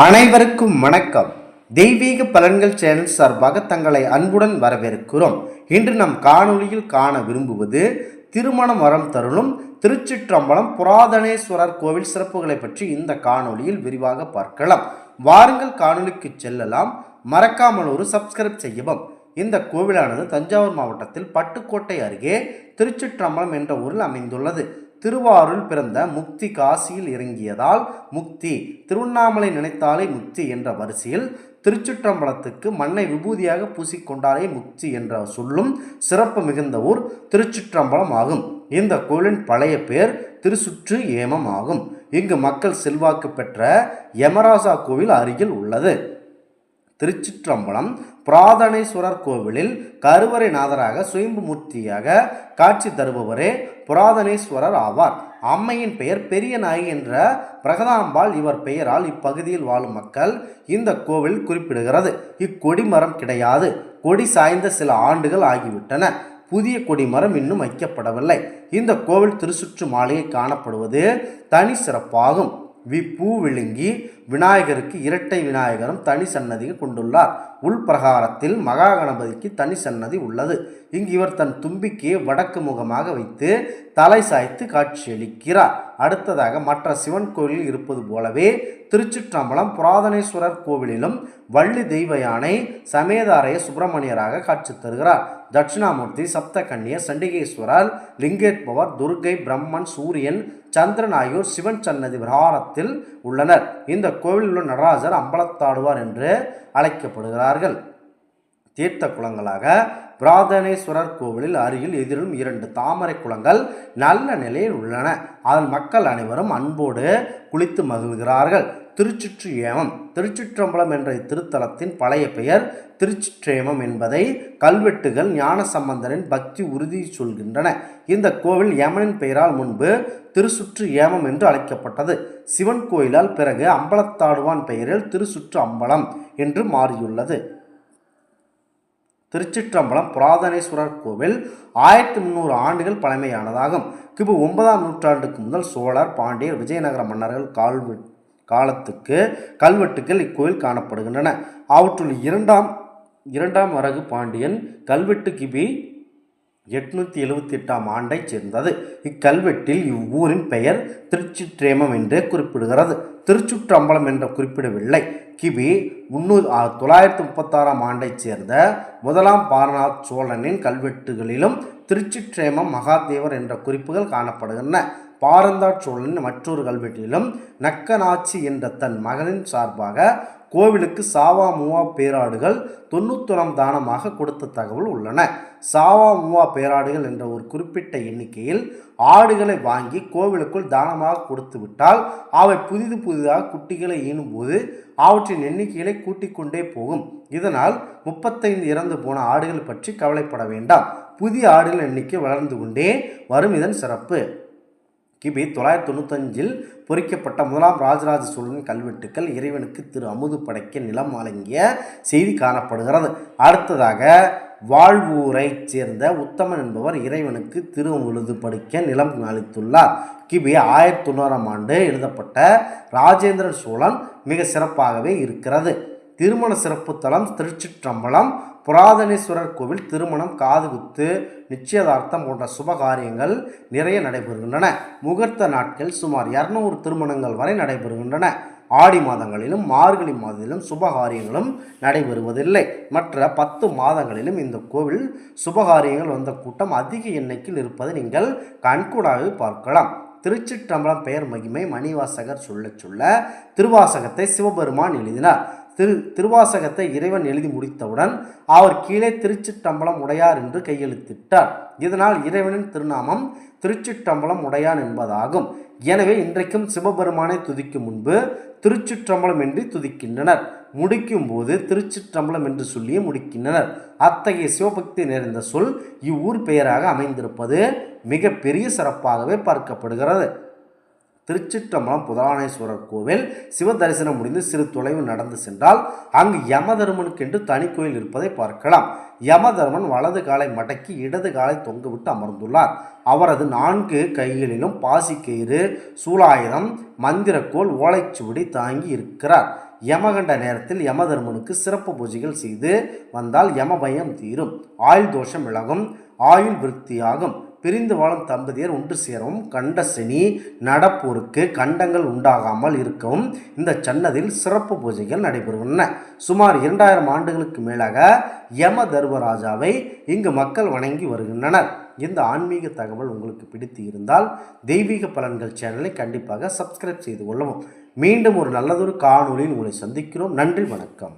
அனைவருக்கும் வணக்கம். தெய்வீக பலன்கள் சேனல் சார்பாக தங்களை அன்புடன் வரவேற்கிறோம். இன்று நம் காணொளியில் காண விரும்புவது திருமணம் வரம் தருளும் திருச்சிற்றம்பலம் புராதனேஸ்வரர் கோவில் சிறப்புகளை பற்றி இந்த காணொளியில் விரிவாக பார்க்கலாம். வாருங்கள் காணொளிக்கு செல்லலாம். மறக்காமல் ஒரு சப்ஸ்கிரைப் செய்யவும். இந்த கோவிலானது தஞ்சாவூர் மாவட்டத்தில் பட்டுக்கோட்டை அருகே திருச்சிற்றம்பலம் என்ற ஊரில் அமைந்துள்ளது. திருவாரூரில் பிறந்த முக்தி காசியில் இறங்கியதால் முக்தி திருவண்ணாமலை நினைத்தாலே முக்தி என்ற வரிசையில் திருச்சிற்றம்பலத்துக்கு மண்ணை விபூதியாக பூசிக்கொண்டாலே முக்தி என்ற சொல்லும் சிறப்பு மிகுந்த ஊர் திருச்சிற்றம்பலம் ஆகும். இந்த கோயிலின் பழைய பெயர் திருசுற்று ஏமம் ஆகும். இங்கு மக்கள் செல்வாக்கு பெற்ற யமராசா கோவில் அருகில் உள்ளது. திருச்சிற்றம்பலம் புராதனேஸ்வரர் கோவிலில் கருவறை நாதராக சுயம்பு மூர்த்தியாக காட்சி தருபவரே புராதனேஸ்வரர் ஆவார். அம்மையின் பெயர் பெரிய நாயகி என்ற பிரகதாம்பாள் இவர் பெயரால் இப்பகுதியில் வாழும் மக்கள் இந்த கோவில் குறிப்பிடுகிறது. இக்கொடிமரம் கிடையாது. கொடி சாய்ந்த சில ஆண்டுகள் ஆகிவிட்டன. புதிய கொடிமரம் இன்னும் வைக்கப்படவில்லை. இந்த கோவில் திருசுற்று மாளிகை காணப்படுவது தனி சிறப்பாகும். வி பூ விழுங்கி விநாயகருக்கு இரட்டை விநாயகரும் தனி சன்னதியை கொண்டுள்ளார். உள்பிரகாரத்தில் மகா கணபதிக்கு தனி சன்னதி உள்ளது. இங்கு இவர் தன் தும்பிக்கையை வடக்கு முகமாக வைத்து தலை சாய்த்து காட்சியளிக்கிறார். அடுத்ததாக மற்ற சிவன் கோயிலில் இருப்பது போலவே திருச்சிற்றம்பலம் புராதனேஸ்வரர் கோவிலிலும் வள்ளி தெய்வ யானை சமேதாரைய சுப்பிரமணியராக காட்சி தருகிறார். தட்சிணாமூர்த்தி சப்தகன்னியர் சண்டிகேஸ்வரர் லிங்கேத்பவர் துர்கை பிரம்மன் சூரியன் சந்திரன் ஆகியோர் சிவன் சன்னதி விஹாரத்தில் உள்ளனர். இந்த கோவிலில் உள்ள நடராஜர் அம்பலத்தாடுவார் என்று அழைக்கப்படுகிறார்கள். தீர்த்த குளங்களாக பிராதனேஸ்வரர் கோவிலில் அருகில் எதிரும் இரண்டு தாமரை குளங்கள் நல்ல நிலையில் உள்ளன. அதில் மக்கள் அனைவரும் அன்போடு குளித்து மகிழ்கிறார்கள். திருச்சுற்று ஏமம் திருச்சிற்றம்பலம் என்ற இத்திருத்தலத்தின் பழைய பெயர் திருச்சிற்றேமம் என்பதை கல்வெட்டுகள் ஞானசம்பந்தரின் பக்தி உறுதி சொல்கின்றன. இந்த கோவில் யமனின் பெயரால் முன்பு திருசுற்று ஏமம் என்று அழைக்கப்பட்டது. சிவன் கோயிலால் பிறகு அம்பலத்தாடுவான் பெயரில் திருசுற்று அம்பலம் என்று மாறியுள்ளது. திருச்சிற்றம்பலம் புராதனேஸ்வரர் கோவில் ஆயிரத்தி முந்நூறு ஆண்டுகள் பழமையானதாகும். கிபு ஒன்பதாம் நூற்றாண்டுக்கு முதல் சோழர் பாண்டியர் விஜயநகர மன்னர்கள் கால்வெ காலத்துக்கு கல்வெட்டுகள் இக்கோயில் காணப்படுகின்றன. அவற்றுள் இரண்டாம் இரண்டாம் அரகு பாண்டியன் கல்வெட்டு கிபி எட்நூற்றி எழுவத்தி எட்டாம் ஆண்டைச் சேர்ந்தது. இக்கல்வெட்டில் இவ்வூரின் பெயர் திருச்சிற்றேமம் என்றே குறிப்பிடுகிறது. திருச்சுற்றம்பலம் என்ற குறிப்பிடவில்லை. கிபி முன்னூறு தொள்ளாயிரத்தி முப்பத்தாறாம் ஆண்டைச் சேர்ந்த முதலாம் பாரநாத் சோழனின் கல்வெட்டுகளிலும் திருச்சிற்றேமம் மகாதேவர் என்ற குறிப்புகள் காணப்படுகின்றன. பாரந்தாட் சோழனின் மற்றொரு கல்வெட்டிலும் நக்கனாச்சி என்ற தன் மகனின் சார்பாக கோவிலுக்கு சாவா மூவா பேராடுகள் தொண்ணூத்தொரம் தானமாக கொடுத்த தகவல் உள்ளன. சாவா மூவா பேராடுகள் என்ற ஒரு குறிப்பிட்ட எண்ணிக்கையில் ஆடுகளை வாங்கி கோவிலுக்குள் தானமாக கொடுத்து விட்டால் அவை புதிது புதிதாக குட்டிகளை ஈனும்போது அவற்றின் எண்ணிக்கைகளை கூட்டிக் கொண்டே போகும். இதனால் முப்பத்தைந்து இறந்து போன ஆடுகள் பற்றி கவலைப்பட வேண்டாம். புதிய ஆடுகள் எண்ணிக்கை வளர்ந்து கொண்டே வரும் இதன் சிறப்பு. கிபி தொள்ளாயிரத்தி தொண்ணூத்தஞ்சில் பொறிக்கப்பட்ட முதலாம் ராஜராஜ சோழன் கல்வெட்டுக்கள் இறைவனுக்கு திரு அமுது படைக்க நிலம் வழங்கிய செய்தி காணப்படுகிறது. அடுத்ததாக வாழ்வூரைச் சேர்ந்த உத்தமன் என்பவர் இறைவனுக்கு திரு உழுது படைக்க நிலம் அளித்துள்ளார். கிபி ஆயிரத்தி தொண்ணூறாம் ஆண்டு எழுதப்பட்ட ராஜேந்திர சோழன் மிக சிறப்பாகவே இருக்கிறது. திருமண சிறப்பு தலம் திருச்சிற்றம்பலம் புராதனேஸ்வரர் கோவில் திருமணம் காதுகுத்து நிச்சயதார்த்தம் போன்ற சுப காரியங்கள் நிறைய நடைபெறுகின்றன. முகூர்த்த நாட்கள் சுமார் இரநூறு திருமணங்கள் வரை நடைபெறுகின்றன. ஆடி மாதங்களிலும் மார்கழி மாதத்திலும் சுபகாரியங்களும் நடைபெறுவதில்லை. மற்ற பத்து மாதங்களிலும் இந்த கோவில் சுபகாரியங்கள் வந்த கூட்டம் அதிக எண்ணிக்கையில் இருப்பதை நீங்கள் கண்கூடாக பார்க்கலாம். திருச்சிற்றம்பலம் பெயர் மகிமை மணிவாசகர் சொல்ல சொல்ல திருவாசகத்தை சிவபெருமான் எழுதினார். திரு திருவாசகத்தை இறைவன் எழுதி முடித்தவுடன் அவர் கீழே திருச்சிட்டம்பலம் உடையார் என்று கையெழுத்திட்டார். இதனால் இறைவனின் திருநாமம் திருச்சிற்றம்பலம் உடையான் என்பதாகும். எனவே இன்றைக்கும் சிவபெருமானை துதிக்கும் முன்பு திருச்சிற்றம்பலம் என்று துதிக்கின்றனர். முடிக்கும் போது திருச்சிற்றம்பலம் என்று சொல்லியே முடிக்கின்றனர். அத்தகைய சிவபக்தி நிறைந்த சொல் இவ்வூர் பெயராக அமைந்திருப்பது மிக பெரிய சிறப்பாகவே பார்க்கப்படுகிறது. திருச்சிற்றம்பலம் புதானேஸ்வரர் கோவில் சிவ தரிசனம் முடிந்து சிறு தொலைவு நடந்து சென்றால் அங்கு யமதர்மனுக்கென்று தனி கோயில் இருப்பதை பார்க்கலாம். யமதர்மன் வலது காலை மடக்கி இடது காலை தொங்கவிட்டு அமர்ந்துள்ளார். அவரது நான்கு கைகளிலும் பாசிக்கயிறு சூலாயுதம் மந்திரக்கோள் ஓலைச்சுவடி தாங்கி இருக்கிறார். யமகண்ட நேரத்தில் யமதர்மனுக்கு சிறப்பு பூஜைகள் செய்து வந்தால் யமபயம் தீரும். ஆயுள் தோஷம் விலகும். ஆயுள் விருத்தியாகும். பிரிந்து வாழும் தம்பதியர் ஒன்று சேரவும் கண்ட சனி நடப்போருக்கு கண்டங்கள் உண்டாகாமல் இருக்கவும் இந்த சன்னதில் சிறப்பு பூஜைகள் நடைபெறுகின்றன. சுமார் இரண்டாயிரம் ஆண்டுகளுக்கு மேலாக யம தர்மராஜாவை இங்கு மக்கள் வணங்கி வருகின்றனர். இந்த ஆன்மீக தகவல் உங்களுக்கு பிடித்து இருந்தால் தெய்வீக பலன்கள் சேனலை கண்டிப்பாக சப்ஸ்கிரைப் செய்து கொள்ளவும். மீண்டும் ஒரு நல்லதொரு காணொளியில் உங்களை சந்திக்கிறோம். நன்றி வணக்கம்.